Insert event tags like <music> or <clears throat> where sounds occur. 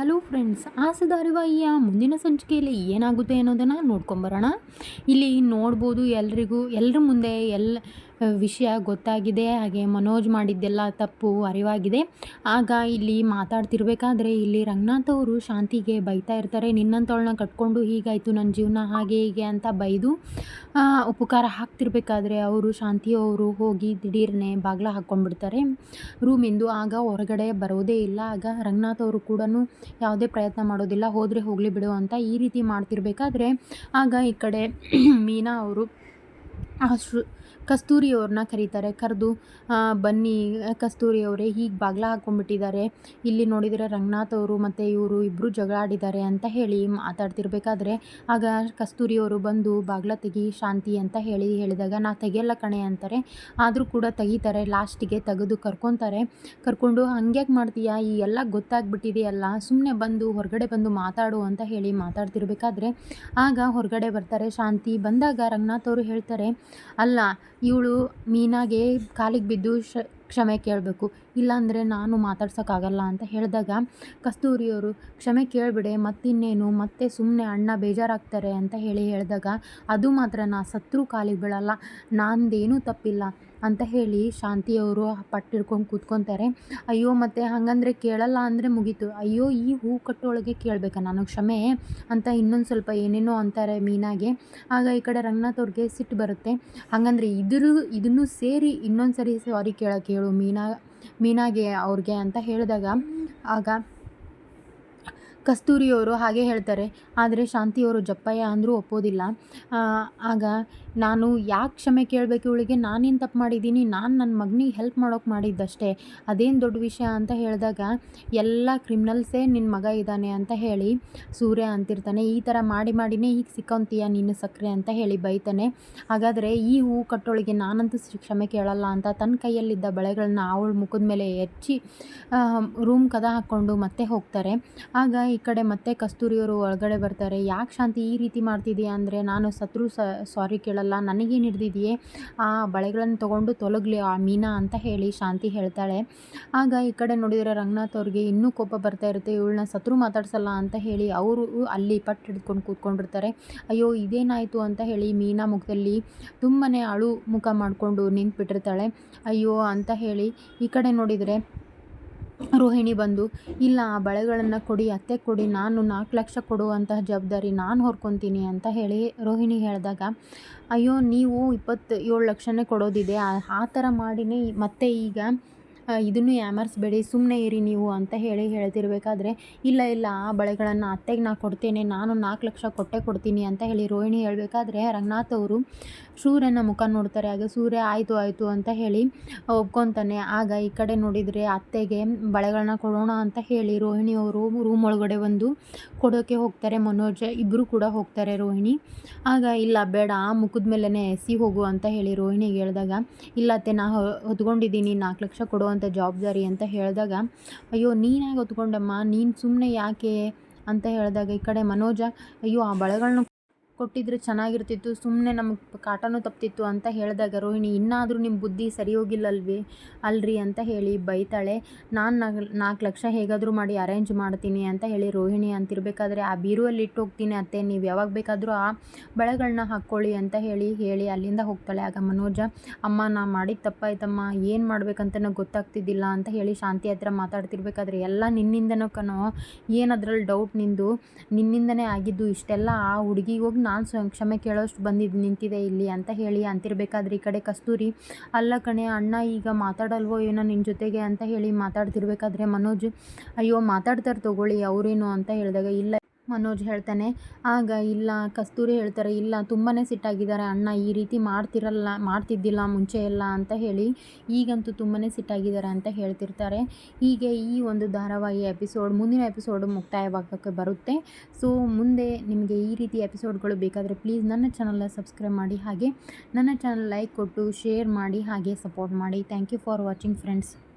Hello friends ಆಸೆದಾರಿವಾಯಿಯ ಮುಂದಿನ ಸಂಚಿಕೆಯಲ್ಲಿ ಏನಾಗುತ್ತೆ ಅನ್ನೋದನ್ನು ನೋಡ್ಕೊಂಬರೋಣ ಇಲ್ಲಿ ನೋಡ್ಬೋದು ಎಲ್ರಿಗೂ ಎಲ್ಲರ ಮುಂದೆ ಎಲ್ಲ ವಿಷಯ ಗೊತ್ತಾಗಿದೆ, ಹಾಗೆ ಮನೋಜ್ ಮಾಡಿದ್ದೆಲ್ಲ ತಪ್ಪು, ಅರಿವಾಗಿದೆ. ಆಗ ಇಲ್ಲಿ ಮಾತಾಡ್ತಿರ್ಬೇಕಾದ್ರೆ ಇಲ್ಲಿ ರಂಗನಾಥ್ ಅವರು ಶಾಂತಿಗೆ ಬೈತಾ ಇರ್ತಾರೆ. ನಿನ್ನಂಥವಳನ್ನ ಕಟ್ಕೊಂಡು ಹೀಗಾಯಿತು ನನ್ನ ಜೀವನ ಹಾಗೆ ಹೀಗೆ ಅಂತ ಬೈದು ಉಪಕಾರ ಹಾಕ್ತಿರ್ಬೇಕಾದ್ರೆ ಅವರು ಶಾಂತಿಯವರು ಹೋಗಿ ದಿಢೀರ್ನೆ ಬಾಗ್ಲ ಹಾಕ್ಕೊಂಡ್ಬಿಡ್ತಾರೆ. ರೂಮಿಂದು ಆಗ ಹೊರಗಡೆ ಬರೋದೇ ಇಲ್ಲ. ಆಗ ರಂಗನಾಥ್ ಅವರು ಕೂಡ ಯಾವುದೇ ಪ್ರಯತ್ನ ಮಾಡೋದಿಲ್ಲ. ಹೋದರೆ ಹೋಗಲಿ ಬಿಡು ಅಂತ ಈ ರೀತಿ ಮಾಡ್ತಿರ್ಬೇಕಾದ್ರೆ ಆಗ ಈ ಕಡೆ <clears throat> ಮೀನಾ ಅವರು ಆ ಶೃ ಕಸ್ತೂರಿ ಅವ್ರನ್ನ ಕರೀತಾರೆ. ಕರೆದು ಬನ್ನಿ ಕಸ್ತೂರಿ ಅವರೇ ಹೀಗೆ ಬಾಗ್ಲ ಹಾಕ್ಕೊಂಡ್ಬಿಟ್ಟಿದ್ದಾರೆ ಇಲ್ಲಿ ನೋಡಿದರೆ ರಂಗನಾಥ್ ಅವರು ಮತ್ತು ಇವರು ಇಬ್ಬರು ಜಗಳ ಆಡಿದ್ದಾರೆ ಅಂತ ಹೇಳಿ ಮಾತಾಡ್ತಿರ್ಬೇಕಾದ್ರೆ, ಆಗ ಕಸ್ತೂರಿಯವರು ಬಂದು ಬಾಗ್ಲ ತೆಗಿ ಶಾಂತಿ ಅಂತ ಹೇಳಿ ಹೇಳಿದಾಗ, ನಾ ತೆಗೆಯಲ್ಲ ಕಣೆ ಅಂತಾರೆ. ಆದರೂ ಕೂಡ ತೆಗಿತಾರೆ, ಲಾಸ್ಟಿಗೆ ತೆಗೆದು ಕರ್ಕೊತಾರೆ. ಕರ್ಕೊಂಡು, ಹಂಗ್ಯಾಕೆ ಮಾಡ್ತೀಯಾ? ಈ ಎಲ್ಲ ಗೊತ್ತಾಗ್ಬಿಟ್ಟಿದೆಯಲ್ಲ ಸುಮ್ಮನೆ ಬಂದು, ಹೊರಗಡೆ ಬಂದು ಮಾತಾಡು ಅಂತ ಹೇಳಿ ಮಾತಾಡ್ತಿರ್ಬೇಕಾದ್ರೆ, ಆಗ ಹೊರಗಡೆ ಬರ್ತಾರೆ ಶಾಂತಿ. ಬಂದಾಗ ರಂಗನಾಥ್ ಅವರು ಹೇಳ್ತಾರೆ, ಅಲ್ಲ ಇವಳು ಮೀನಾಗೆ ಕಾಲಿಗೆ ಬಿದ್ದು ಶ, ಕ್ಷಮೆ ಕೇಳಬೇಕು. ಇಲ್ಲಾಂದರೆ ನಾನು ಮಾತಾಡ್ಸೋಕ್ಕಾಗಲ್ಲ ಅಂತ ಹೇಳಿದಾಗ ಕಸ್ತೂರಿಯವರು, ಕ್ಷಮೆ ಕೇಳಿಬಿಡೆ, ಮತ್ತಿನ್ನೇನು? ಮತ್ತೆ ಸುಮ್ಮನೆ ಅಣ್ಣ ಬೇಜಾರಾಗ್ತಾರೆ ಅಂತ ಹೇಳಿ ಹೇಳಿದಾಗ, ಅದು ಮಾತ್ರ ನಾ ಸತ್ರು ಕಾಲಿಗೆ ಬೀಳಲ್ಲ. ನಂದೇನೂ ತಪ್ಪಿಲ್ಲ. ಅಂತ ಹೇಳಿ ಶಾಂತಿಯವರು ಪಟ್ಟು ಹಿಡ್ಕೊಂಡು ಕೂತ್ಕೊತಾರೆ. ಅಯ್ಯೋ, ಮತ್ತು ಹಾಗಂದ್ರೆ ಕೇಳಲ್ಲ ಅಂದರೆ ಮುಗೀತು. ಅಯ್ಯೋ, ಈ ಹೂ ಕಟ್ಟೊಳಗೆ ಕೇಳಬೇಕಾ, ನಾನು ಕ್ಷಮೆ ಅಂತ ಇನ್ನೊಂದು ಸ್ವಲ್ಪ ಏನೇನೋ ಅಂತಾರೆ ಮೀನಾಗೆ. ಆಗ ಈ ಕಡೆ ರಂಗನಾಥ್ ಅವ್ರಿಗೆ ಸಿಟ್ಟು ಬರುತ್ತೆ. ಹಾಗಂದ್ರೆ ಇದ್ರ, ಇದನ್ನು ಸೇರಿ ಇನ್ನೊಂದು ಸರಿ ಸಾರಿ ಕೇಳೋಕೆ ಹೇಳು ಮೀನಾ, ಮೀನಾಗೆ ಅವ್ರಿಗೆ ಅಂತ ಹೇಳಿದಾಗ, ಆಗ ಕಸ್ತೂರಿಯವರು ಹಾಗೆ ಹೇಳ್ತಾರೆ. ಆದರೆ ಶಾಂತಿಯವರು ಜಪ್ಪಯ್ಯ ಅಂದರೂ ಒಪ್ಪೋದಿಲ್ಲ. ಆಗ ನಾನು ಯಾಕೆ ಕ್ಷಮೆ ಕೇಳಬೇಕು ಇವಳಿಗೆ? ನಾನೇನು ತಪ್ಪು ಮಾಡಿದ್ದೀನಿ? ನಾನು ನನ್ನ ಮಗನಿಗೆ ಹೆಲ್ಪ್ ಮಾಡೋಕೆ ಮಾಡಿದ್ದಷ್ಟೇ. ಅದೇನು ದೊಡ್ಡ ವಿಷಯ ಅಂತ ಹೇಳಿದಾಗ, ಎಲ್ಲ ಕ್ರಿಮಿನಲ್ಸೇ ನಿನ್ನ ಮಗ ಇದ್ದಾನೆ ಅಂತ ಹೇಳಿ, ಸೂರ್ಯ ಅಂತಿರ್ತಾನೆ, ಈ ಥರ ಮಾಡಿ ಮಾಡಿನೇ ಈಗ ಸಿಕ್ಕೊಂತೀಯ ನೀನು ಸಕ್ಕರೆ ಅಂತ ಹೇಳಿ ಬೈತಾನೆ. ಹಾಗಾದರೆ ಈ ಹೂವು ಕಟ್ಟೋಳಿಗೆ ನಾನಂತೂ ಕ್ಷಮೆ ಕೇಳಲ್ಲ ಅಂತ ತನ್ನ ಕೈಯಲ್ಲಿದ್ದ ಬಳೆಗಳನ್ನ ಅವಳ ಮುಖದ ಮೇಲೆ ಹೆಚ್ಚಿ ರೂಮ್ ಕದ ಹಾಕ್ಕೊಂಡು ಮತ್ತೆ ಹೋಗ್ತಾರೆ. ಆಗ ಈ ಕಡೆ ಮತ್ತೆ ಕಸ್ತೂರಿಯವರು ಒಳಗಡೆ ಬರ್ತಾರೆ. ಯಾಕೆ ಶಾಂತಿ ಈ ರೀತಿ ಮಾಡ್ತಿದೀಯಾ ಅಂದರೆ ನಾನು ಸತ್ರು ಸಾರಿ ಕೇಳಲ್ಲ ನನಗೇನು ಹಿಡ್ದಿದೆಯೇ? ಆ ಬಳೆಗಳನ್ನು ತೊಗೊಂಡು ತೊಲಗಲಿ ಆ ಮೀನಾ ಅಂತ ಹೇಳಿ ಶಾಂತಿ ಹೇಳ್ತಾಳೆ. ಆಗ ಈ ಕಡೆ ನೋಡಿದರೆ ರಂಗನಾಥ್ ಅವ್ರಿಗೆ ಇನ್ನೂ ಕೋಪ ಬರ್ತಾ ಇರುತ್ತೆ. ಇವಳನ್ನ ಸತ್ರು ಮಾತಾಡ್ಸಲ್ಲ ಅಂತ ಹೇಳಿ ಅವರು ಅಲ್ಲಿ ಪಟ್ಟು ಹಿಡ್ಕೊಂಡು ಕೂತ್ಕೊಂಡಿರ್ತಾರೆ. ಅಯ್ಯೋ, ಇದೇನಾಯಿತು ಅಂತ ಹೇಳಿ ಮೀನಾ ಮುಖದಲ್ಲಿ ತುಂಬಾ ಅಳು ಮುಖ ಮಾಡಿಕೊಂಡು ನಿಂತುಬಿಟ್ಟಿರ್ತಾಳೆ. ಅಯ್ಯೋ ಅಂತ ಹೇಳಿ ಈ ಕಡೆ ನೋಡಿದರೆ ರೋಹಿಣಿ ಬಂದು, ಇಲ್ಲ, ಆ ಬಳೆಗಳನ್ನು ಕೊಡಿ, ಅತ್ತೆ ಕೊಡಿ, ನಾನು ನಾಲ್ಕು ಲಕ್ಷ ಕೊಡುವಂತಹ ಜವಾಬ್ದಾರಿ ನಾನು ಹೊರ್ಕೊತೀನಿ ಅಂತ ಹೇಳಿ ರೋಹಿಣಿ ಹೇಳಿದಾಗ, ಅಯ್ಯೋ, ನೀವು ಇಪ್ಪತ್ತು ಏಳು ಲಕ್ಷನೇ ಕೊಡೋದಿದೆ ಆ ಥರ ಮಾಡಿನೇ ಮತ್ತೆ ಈಗ ಇದನ್ನು ಯಾಮರ್ಸ್ಬೇಡಿ ಸುಮ್ಮನೆ ಇರಿ ನೀವು ಅಂತ ಹೇಳಿ ಹೇಳ್ತಿರ್ಬೇಕಾದ್ರೆ, ಇಲ್ಲ ಇಲ್ಲ, ಆ ಬಳೆಗಳನ್ನು ಅತ್ತೆಗೆ ನಾ ಕೊಡ್ತೇನೆ, ನಾನು ನಾಲ್ಕು ಲಕ್ಷ ಕೊಟ್ಟೆ ಕೊಡ್ತೀನಿ ಅಂತ ಹೇಳಿ ರೋಹಿಣಿ ಹೇಳಬೇಕಾದ್ರೆ, ರಂಗನಾಥ್ ಅವರು ಸೂರ್ಯನ ಮುಖ ನೋಡ್ತಾರೆ, ಆಗ ಸೂರ್ಯ ಆಯಿತು ಆಯಿತು ಅಂತ ಹೇಳಿ ಒಪ್ಕೊತಾನೆ. ಆಗ ಈ ಕಡೆ ನೋಡಿದರೆ ಅತ್ತೆಗೆ ಬಳೆಗಳನ್ನ ಕೊಡೋಣ ಅಂತ ಹೇಳಿ ರೋಹಿಣಿ ಅವರು ರೂಮ್ ಒಳಗಡೆ ಬಂದು ಕೊಡೋಕ್ಕೆ ಹೋಗ್ತಾರೆ, ಮನೋಜ್ ಇಬ್ಬರು ಕೂಡ ಹೋಗ್ತಾರೆ ರೋಹಿಣಿ. ಆಗ, ಇಲ್ಲ, ಬೇಡ, ಆ ಮುಖದ ಮೇಲೇ ಎಸಿ ಹೋಗು ಅಂತ ಹೇಳಿ ರೋಹಿಣಿಗೆ ಹೇಳಿದಾಗ, ಇಲ್ಲ, ಅತ್ತೆ, ನಾ ಹೊತ್ಕೊಂಡಿದ್ದೀನಿ, ನಾಲ್ಕು ಲಕ್ಷ ಕೊಡುವಂಥ ಜವಾಬ್ದಾರಿ ಅಂತ ಹೇಳಿದಾಗ, ಅಯ್ಯೋ ನೀನಾಗಿ ಹೊತ್ಕೊಂಡಮ್ಮ? ನೀನು ಸುಮ್ಮನೆ ಯಾಕೆ? ಅಂತ ಹೇಳಿದಾಗ ಈ ಕಡೆ ಮನೋಜ, ಅಯ್ಯೋ, ಆ ಬಳೆಗಳನ್ನ ಕೊಟ್ಟಿದ್ರೆ ಚೆನ್ನಾಗಿರ್ತಿತ್ತು ಸುಮ್ಮನೆ ನಮಗೆ ಕಾಟನೂ ತಪ್ತಿತ್ತು ಅಂತ ಹೇಳಿದಾಗ, ರೋಹಿಣಿ, ಇನ್ನಾದರೂ ನಿಮ್ಮ ಬುದ್ಧಿ ಸರಿ ಹೋಗಿಲ್ಲಲ್ವಿ ಅಲ್ರಿ ಅಂತ ಹೇಳಿ ಬೈತಾಳೆ. ನಾನು ನಾಲ್ಕು ಲಕ್ಷ ಹೇಗಾದರೂ ಮಾಡಿ ಅರೇಂಜ್ ಮಾಡ್ತೀನಿ ಅಂತ ಹೇಳಿ ರೋಹಿಣಿ ಅಂತಿರಬೇಕಾದ್ರೆ, ಆ ಬೀರುವಲ್ಲಿ ಇಟ್ಟು ಹೋಗ್ತೀನಿ ಅತ್ತೆ, ನೀವು ಯಾವಾಗ ಬೇಕಾದರೂ ಆ ಬಳೆಗಳನ್ನ ಹಾಕ್ಕೊಳ್ಳಿ ಅಂತ ಹೇಳಿ ಹೇಳಿ ಅಲ್ಲಿಂದ ಹೋಗ್ತಾಳೆ. ಆಗ ಮನೋಜ, ಅಮ್ಮ, ನಾ ಮಾಡಿದ ತಪ್ಪಾಯ್ತಮ್ಮ, ಏನು ಮಾಡ್ಬೇಕಂತ ಗೊತ್ತಾಗ್ತಿದ್ದಿಲ್ಲ ಅಂತ ಹೇಳಿ ಶಾಂತಿ ಹತ್ರ ಮಾತಾಡ್ತಿರ್ಬೇಕಾದ್ರೆ, ಎಲ್ಲ ನಿನ್ನಿಂದನೋ ಕಣೋ ಏನದ್ರಲ್ಲಿ ಡೌಟ್ ನಿಂದು? ನಿನ್ನಿಂದನೇ ಆಗಿದ್ದು ಇಷ್ಟೆಲ್ಲ ಆ ಹುಡುಗಿಗೆ ಹೋಗಿ ನಾನು ಕ್ಷಮೆ ಕೇಳೋಷ್ಟು ಬಂದಿದ್ದು ನಿಂತಿದೆ ಇಲ್ಲಿ ಅಂತ ಹೇಳಿ ಅಂತಿರ್ಬೇಕಾದ್ರೆ ಈ ಕಡೆ ಕಸ್ತೂರಿ, ಅಲ್ಲ ಕಣೆ, ಅಣ್ಣ ಈಗ ಮಾತಾಡಲ್ವೋ ಏನೋ ನಿನ್ನ ಜೊತೆಗೆ ಅಂತ ಹೇಳಿ ಮಾತಾಡ್ತಿರ್ಬೇಕಾದ್ರೆ ಮನೋಜ್, ಅಯ್ಯೋ ಮಾತಾಡ್ತಾರೆ ತಗೊಳ್ಳಿ, ಅವರೇನು ಅಂತ ಹೇಳಿದಾಗ ಇಲ್ಲ ಮನೋಜ್ ಹೇಳ್ತಾನೆ, ಆಗ ಇಲ್ಲ, ಕಸ್ತೂರಿ ಹೇಳ್ತಾರೆ, ಇಲ್ಲ ತುಂಬಾ ಸಿಟ್ಟಾಗಿದ್ದಾರೆ, ಅಣ್ಣ ಈ ರೀತಿ ಮಾಡ್ತಿರಲ್ಲ, ಮಾಡ್ತಿದ್ದಿಲ್ಲ ಮುಂಚೆ ಎಲ್ಲ ಅಂತ ಹೇಳಿ ಈಗಂತೂ ತುಂಬಾ ಸಿಟ್ಟಾಗಿದ್ದಾರೆ ಅಂತ ಹೇಳ್ತಿರ್ತಾರೆ. ಹೀಗೆ ಈ ಒಂದು ಧಾರಾವಾಹಿ ಎಪಿಸೋಡ್, ಮುಂದಿನ ಎಪಿಸೋಡು ಮುಕ್ತಾಯವಾಗೋಕ್ಕೆ ಬರುತ್ತೆ. ಸೊ, ಮುಂದೆ ನಿಮಗೆ ಈ ರೀತಿ ಎಪಿಸೋಡ್ಗಳು ಬೇಕಾದರೆ ಪ್ಲೀಸ್ ನನ್ನ ಚಾನಲ್ನ ಸಬ್ಸ್ಕ್ರೈಬ್ ಮಾಡಿ, ಹಾಗೆ ನನ್ನ ಚಾನಲ್ ಲೈಕ್ ಕೊಟ್ಟು, ಶೇರ್ ಮಾಡಿ, ಹಾಗೆ ಸಪೋರ್ಟ್ ಮಾಡಿ. Thank you for watching, friends.